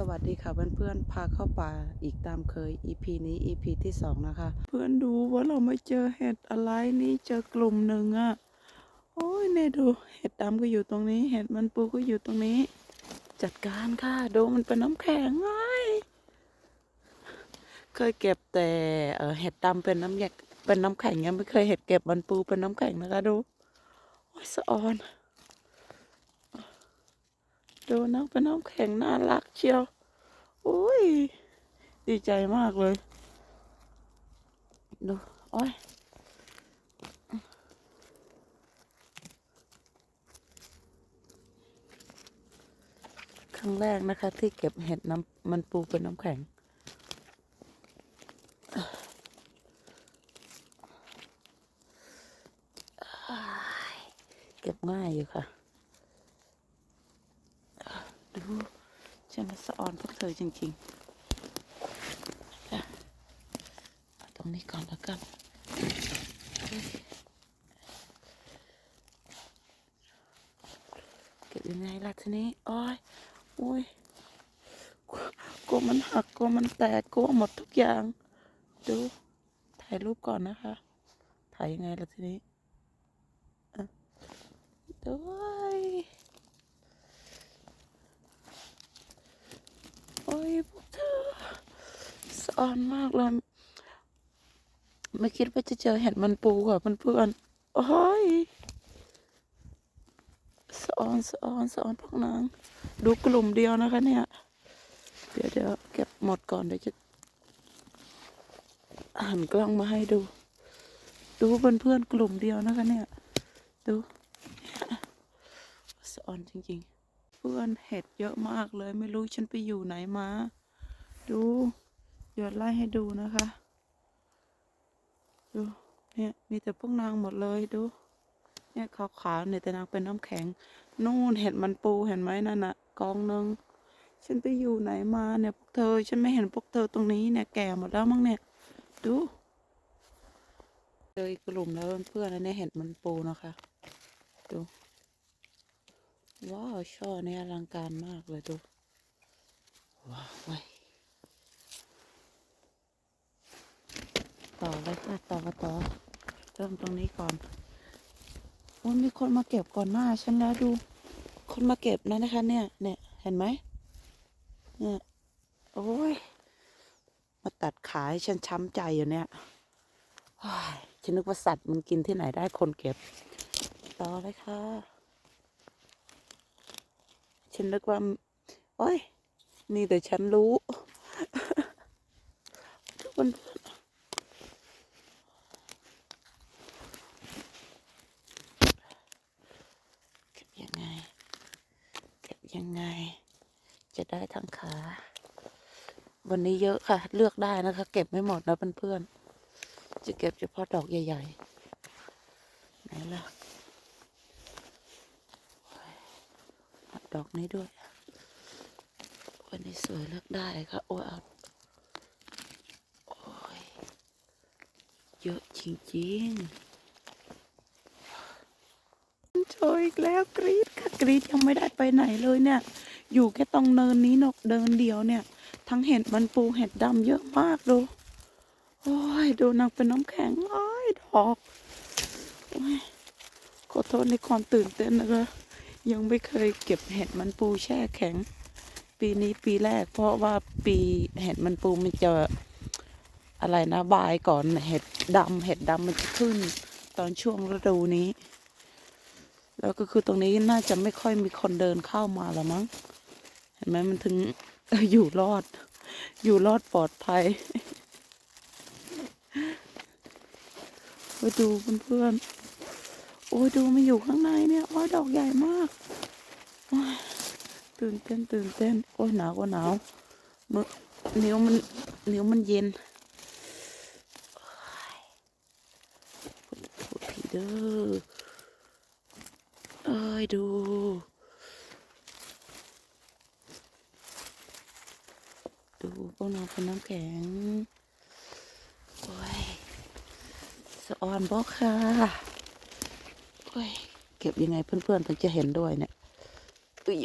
สวัสดีค่ะเพื่อนๆพาเข้าป่าอีกตามเคย EP นี้ EP ที่สองนะคะ เพื่อนดูว่าเราไม่เจอเห็ดอะไรนี่เจอกลุ่มหนึ่งอะโอ้ยเนี่ยดูเห็ดดำก็อยู่ตรงนี้ เห็ดมันปูก็อยู่ตรงนี้ จัดการค่ะดูมันเป็นน้ำแข็งไงเคยเก็บแต่เออเห็ดดำเป็นน้ำแยกเป็นน้ำแข็งยังไม่เคยเห็ดเก็บมันปูเป็นน้ำแข็งนะคะดูโอ้ยสะออน ดูน้องเป็นน้องแข็งน่ารักเชียวโอ้ย ดีใจมากเลย ดู โอ้ยครั้งแรกนะคะ ที่เก็บเห็ดน้ำมันปูเป็นน้ำแข็ง เก็บง่ายอยู่ค่ะ ดู ฉันละสะออนพวกเธอจริงๆค่ะเอาตรงนี้ก่อนแล้วกันเก็บยังไงล่ะทีนี้โอ้ยโอ้ยกลัวกลัวมันหักกลัวมันแตกกลัวหมดทุกอย่าง ดู ถ่ายรูปก่อนนะคะ ถ่ายยังไงล่ะทีนี้อะด้ว ยโอ้ยพวกเธอสะออนมากเลย ไม่คิดว่าจะเจอเห็ดมันปูค่ะเพื่อนๆโอ้ยสะออนสะออนสะออนพวกนางดูกลุ่มเดียวนะคะเนี่ย เดี๋ยวเดี๋ยวเก็บหมดก่อนเดี๋ยวจะหันกล้องมาให้ดู ดูเพื่อนๆกลุ่มเดียวนะคะเนี่ย ดูสะออนจริง ๆ เพื่อนเห็ดเยอะมากเลยไม่รู้ฉันไปอยู่ไหนมา ดูเดี๋ยวไล่ให้ดูนะคะ ดูเนี่ยมีแต่พวกนางหมดเลยดู เนี่ยขาวๆเนี่ยแต่นางเป็นน้ำแข็ง นู่นเห็ดมันปูเห็นไหมนั่นนะกองนึงฉันไปอยู่ไหนมาเนี่ยพวกเธอ ฉันไม่เห็นพวกเธอตรงนี้เนี่ยแก่หมดแล้วมั้งเนี่ยดูเจออีกกลุ่มแล้วเพื่อนๆอันนี้เห็ดมันปูนะคะดู ว้าวช่อนี่อลังการมากเลยดู ว้าวเว้ยต่อเลยค่ะต่อต่อเริ่มตรงนี้ก่อนโอ้ยมีคนมาเก็บก่อนหน้าฉันแล้วดู คนมาเก็บนะนะคะ เนี่ย เนี่ยเห็นไหมเนี่ยโอ้ยมาตัดขาให้ฉันช้ำใจอยู่เนี่ยโอ้ยฉันนึกว่าสัตว์มันกินที่ไหนได้คนเก็บ ต่อเลยค่ะ ฉันนึกว่า โอ้ย นี่แต่ฉันรู้ทุกคนเก็บยังไง เก็บยังไง จะได้ทั้งขา วันนี้เยอะค่ะ เลือกได้นะคะ เก็บไม่หมดนะเพื่อนๆจะเก็บเฉพาะดอกใหญ่ๆ ไหนล่ะ ออกนี้ด้วยวันนี้สวยเลือกได้ค่ะโอ้ยเอาโอ้ยเยอะจริงๆโชยอีกแล้วกรีดค่ะกรีดยังไม่ได้ไปไหนเลยเนี่ย อยู่แค่ตรงเนินนี้นกเดินเดียวเนี่ย ทั้งเห็ดมันปูเห็ดดำเยอะมากดูโอ้ยดูนางเป็นน้ำแข็งโอ้ยดอกโอ้ยขอโทษในความตื่นเต้นนะคะ ยังไม่เคยเก็บเห็ดมันปูแช่แข็ง ปีนี้ปีแรก เพราะว่าปีเห็ดมันปูมันจะอะไรนะบายก่อนเห็ดดำเห็ดดำมันจะขึ้น ตอนช่วงฤดูนี้ แล้วก็คือตรงนี้น่าจะไม่ค่อยมีคนเดินเข้ามาล้วมั้ง เห็นไหมมันถึงอยู่รอด อยู่รอดปลอดภัยมาดูเพื่อนๆ โอ้ยดูมันอยู่ข้างในเนี่ยโอ้ดอกใหญ่มากตื่นเต้นตื่นเต้นโอ้ยหนาวก็หนาวมือนิ้วมันนิ้วมันเย็นโอ้ดผีเด้อเอ้ยดูดูพวกน้องเป็นน้ำแข็ง โอ้ย สะออนบอกค่ะ ยเก็บยังไงเพื่อนๆถึงจะเห็นด้วยเนี่ยอุ้ย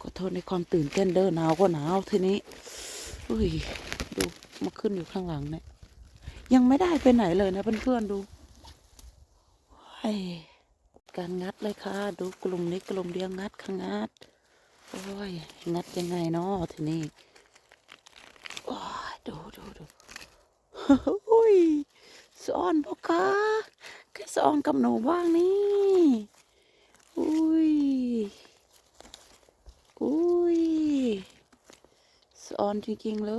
ขอโทษในความตื่นเต้นเด้อหนาวก็หนาวทีนี้อุ้ยดูมาขึ้นอยู่ข้างหลังเนี่ยยังไม่ได้ไปไหนเลยนะเพื่อนๆดูไอการงัดเลยค่ะ ดูกลุ่มนี้กลุ่มเดียวงัดค่ะงัดโอ้ยงัดยังไงเนาะทีนี้โอ้ดูดูดูโอ้ยสอนพ่อคะ แค่สอนกับหนูบ้างนี่อุ้ยอุ้ยสอนจริงๆเล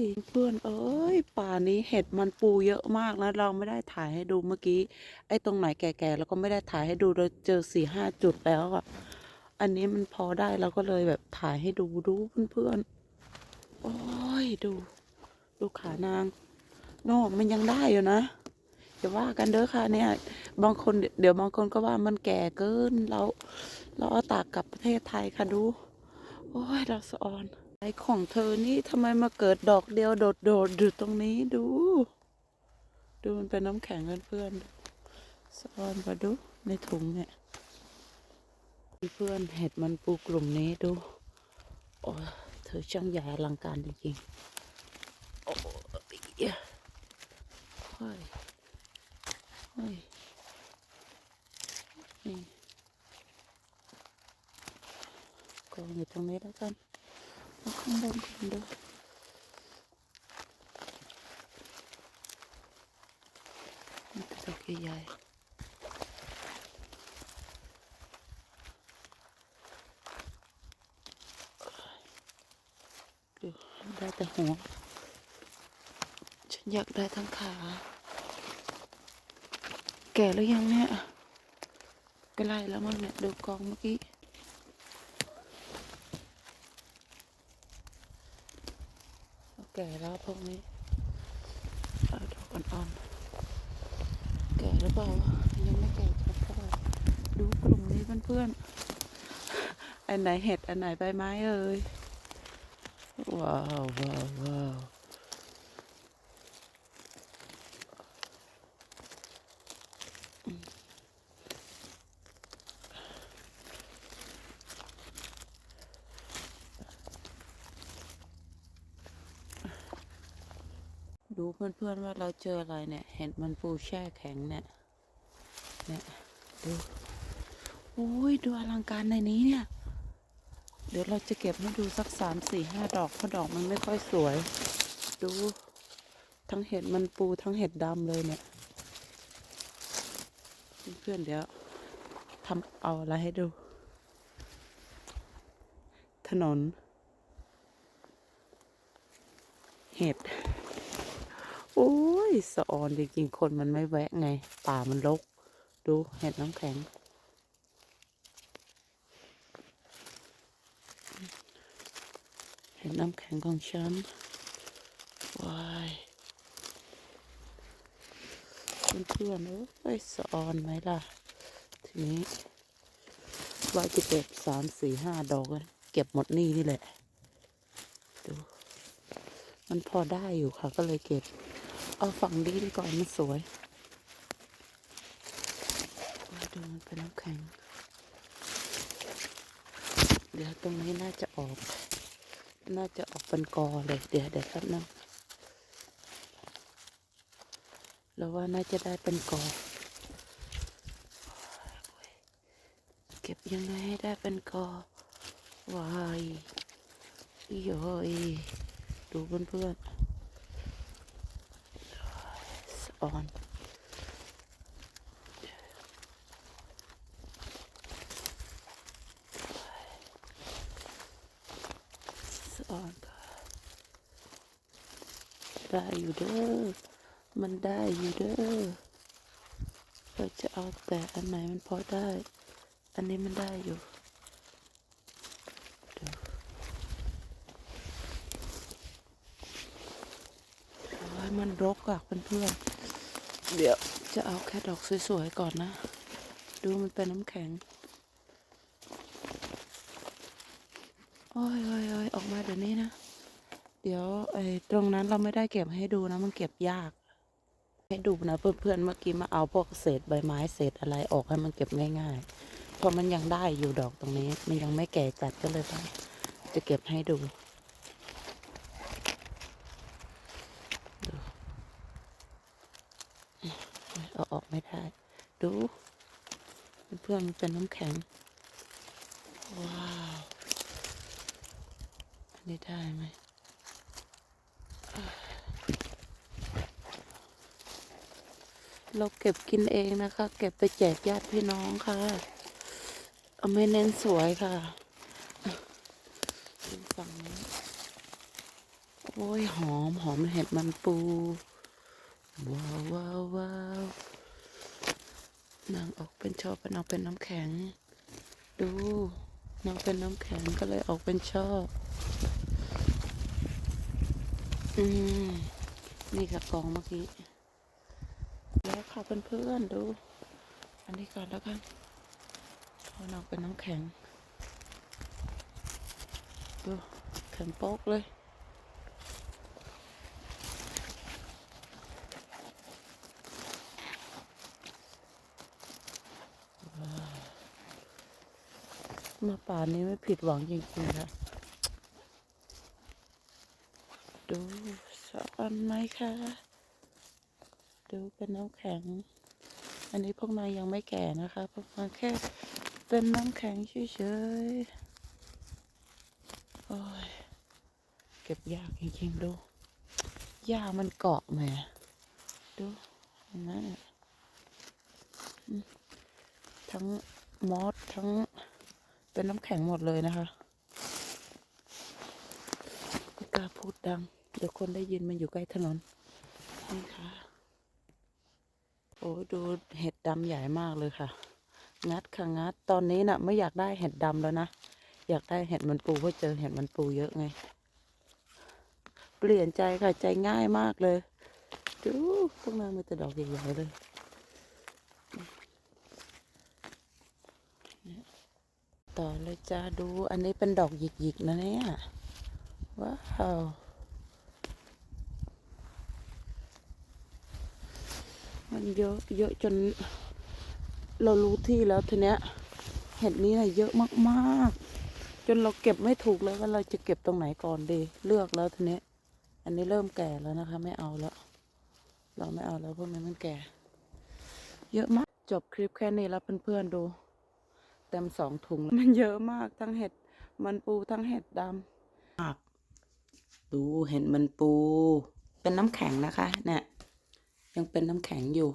ย เพื่อนเอ้ยป่านี้เห็ดมันปูเยอะมากนะเราไม่ได้ถ่ายให้ดูเมื่อกี้ ไอ้ตรงไหนแก่ๆแล้วก็ไม่ได้ถ่ายให้ดูเราเจอสี่ห้าจุดแล้วอะอันนี้มันพอได้เราก็เลยแบบถ่ายให้ดูดูเพื่อนๆโอ้ยดู ดูขานางโน่มันยังได้อยู่นะ อย่าว่ากันเด้อค่ะเนี่ย บางคนเดี๋ยวบางคนก็ว่ามันแก่เกินเราเราเอาตากกลับประเทศไทยค่ะดู โอ้ยเราสะออนไอของเธอนี่ทำไมมาเกิดดอกเดียวโดดๆอยู่ตรงนี้ดู ดูมันเป็นน้ำแข็งเพื่อนๆสะออนมาดูในถุงเนี่ยเพื่อนเห็ดมันปูกลุ่มนี้ดูโอ้เธอช่างใหญ่อลังการจริงๆโอ้ย นี่กองอยู่ตรงนี้แล้วกันข้างบนก่อนดูนี่กระดอกใหญ่ได้แต่หัว ฉันอยากได้ทั้งขา แก่แล้วยังเนี่ยใกล้แล้วมั้งเนี่ยดูกองเมื่อกี้แก่แล้วพวกนี้เอาดอกอ่อนๆแก่หรือเปล่ายังไม่แก่จัดเท่าไหร่ดูกลุ่มนี้เพื่อนๆอันไหนเห็ดอันไหนใบไม้เอ่ยว้าวว้าวว้าว ดูเพื่อนๆว่าเราเจออะไรเนี่ย เห็นมันปูแช่แข็งเนี่ย เนี่ยดูโอ้ยดูอลังการในนี้เนี่ย เดี๋ยวเราจะเก็บให้ดูสักสามสี่ห้าดอกเพราะดอกมันไม่ค่อยสวย ดูทั้งเห็ดมันปูทั้งเห็ดดำเลยเนี่ย เพื่อนๆเดี๋ยวทำเอาอะไรให้ดู ถนน เห็ด โอ้ยสะออนจริงๆคนมันไม่แวะไง ป่ามันรก ดูเห็ดน้ำแข็ง เห็นน้ำแข็งของฉันว้ายเพื่อนๆเอ้ยสะออนไหมล่ะ ทีนี้ว่าจะเก็บสามสี่ห้าดอกกันเก็บหมดนี่นี่แหละ ดู มันพอได้อยู่ค่ะก็เลยเก็บ เอาฝั่งนี้ดีกว่อนมันสวยดูมันเป็นน้ำแข็ง เดี๋ยวตรงนี้น่าจะออก น่าจะออกเป็นกอเลย เดี๋ยวเดี๋ยวแป๊บนึงแล้วว่าน่าจะได้เป็นกอ เก็บยังไงให้ได้เป็นกอวายโย้ยดูเพื่อนๆ สะอนสอนค่ะได้อยู่เด้อ มันได้อยู่เด้อ เราจะเอาแต่อันไหนมันพอได้ อันนี้มันได้อยู่มันรกอะเพื่อนๆ เดี๋ยวจะเอาแค่ดอกสวยๆก่อนนะ ดูมันเป็นน้ำแข็ง โอ้ยโอ้ยโอ้ยออกมาเดี๋ยวนี้นะ เดี๋ยวไอ้ตรงนั้นเราไม่ได้เก็บให้ดูนะ มันเก็บยาก ให้ดูนะเพื่อนๆเมื่อกี้มาเอาพวกเศษใบไม้เศษอะไรออกให้มันเก็บง่ายๆเพราะมันยังได้อยู่ดอกตรงนี้ มันยังไม่แก่จัดก็เลยว่าจะเก็บให้ดู เอาออกไม่ได้ ดูเพื่อนมันเป็นน้ำแข็ง ว้าว อันนี้ได้ไหมเราเก็บกินเองนะคะ เก็บไปแจกญาติพี่น้องค่ะ เอาไม่เน้นสวยค่ะฝั่งนี้ โอ้ย หอม หอมเห็ดมันปู ว้าวว้าวว้าวนางออกเป็นช่อเป็นออกเป็นน้ำแข็ง ดูนางเป็นน้ำแข็งก็เลยออกเป็นช่ออืมนี่ค่ะกองเมื่อกี้ แล้วค่ะเพื่อนๆดู อันนี้ก่อนแล้วกันพอนอกเป็นน้ำแข็งดูแข็งโป๊กเลย มาป่านี้ไม่ผิดหวังจริงๆค่ะ ดูสะอนไหมคะ ดูเป็นน้ำแข็ง อันนี้พวกนายยังไม่แก่นะคะพวกมันแค่เป็นน้ำแข็งเฉยๆ โอ้ย เก็บยากจริงๆ ดู หญ้ามันเกาะแหมดูเห็นไหมทั้งมอสทั้ง เป็นน้ำแข็งหมดเลยนะคะไม่กล้าพูดดัง เดี๋ยวคนได้ยินมันอยู่ใกล้ถนน นี่ค่ะ โอ้ยดูเห็ดดำใหญ่มากเลยค่ะ งัดค่ะงัด ตอนนี้น่ะ ไม่อยากได้เห็ดดำแล้วนะ อยากได้เห็ดมันปูเพราะเจอเห็ดมันปูเยอะไง เปลี่ยนใจค่ะ ใจง่ายมากเลย ดูพวกนั้นมันจะดอกใหญ่ๆเลย ต่อเลยจ้าดูอันนี้เป็นดอกหยิกๆนะเนี่ย ว้าว มันเยอะเยอะจน เรารู้ที่แล้วทีเนี้ย เห็ดนี้นะเยอะมากๆ จนเราเก็บไม่ถูกเลยว่าเราจะเก็บตรงไหนก่อนดีเลือกแล้วทีเนี้ยอันนี้เริ่มแก่แล้วนะคะ ไม่เอาแล้ว เราไม่เอาแล้วเพราะมันมันแก่ เยอะมากจบคลิปแค่นี้แล้วเพื่อนๆดู ต็มสองถุง มันเยอะมากทั้งเห็ดมันปูทั้งเห็ดดำดูเห็ดมันปู เป็นน้ำแข็งนะคะ เนี่ย ยังเป็นน้ำแข็งอยู่